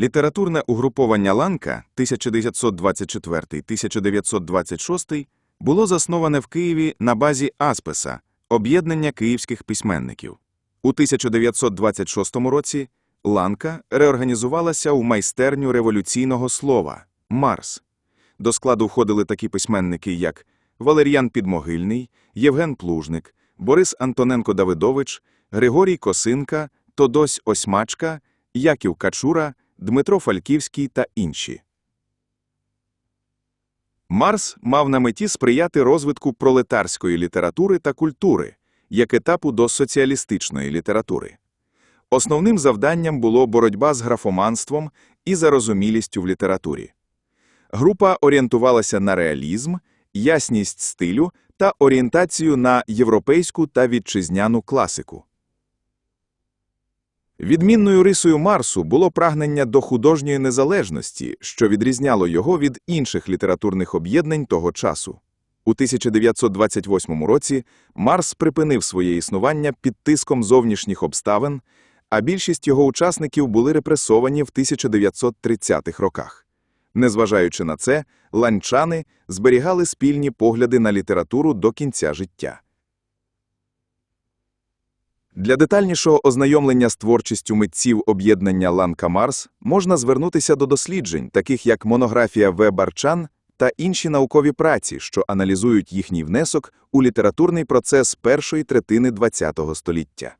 Літературне угруповання Ланка 1924-1926 було засноване в Києві на базі Аспеса, об'єднання київських письменників. У 1926 році Ланка реорганізувалася у майстерню революційного слова Марс. До складу входили такі письменники, як Валеріан Підмогильний, Євген Плужник, Борис Антоненко-Давидович, Григорій Косинка, Тодось Осьмачка, Яків Качура, Дмитро Фальківський та інші. Марс мав на меті сприяти розвитку пролетарської літератури та культури як етапу до соціалістичної літератури. Основним завданням було боротьба з графоманством і зарозумілістю в літературі. Група орієнтувалася на реалізм, ясність стилю та орієнтацію на європейську та вітчизняну класику. Відмінною рисою Марсу було прагнення до художньої незалежності, що відрізняло його від інших літературних об'єднань того часу. У 1928 році Марс припинив своє існування під тиском зовнішніх обставин, а більшість його учасників були репресовані в 1930-х роках. Незважаючи на це, ланчани зберігали спільні погляди на літературу до кінця життя. Для детальнішого ознайомлення з творчістю митців об'єднання Ланка Марс можна звернутися до досліджень, таких як монографія В. Барчан та інші наукові праці, що аналізують їхній внесок у літературний процес першої третини ХХ століття.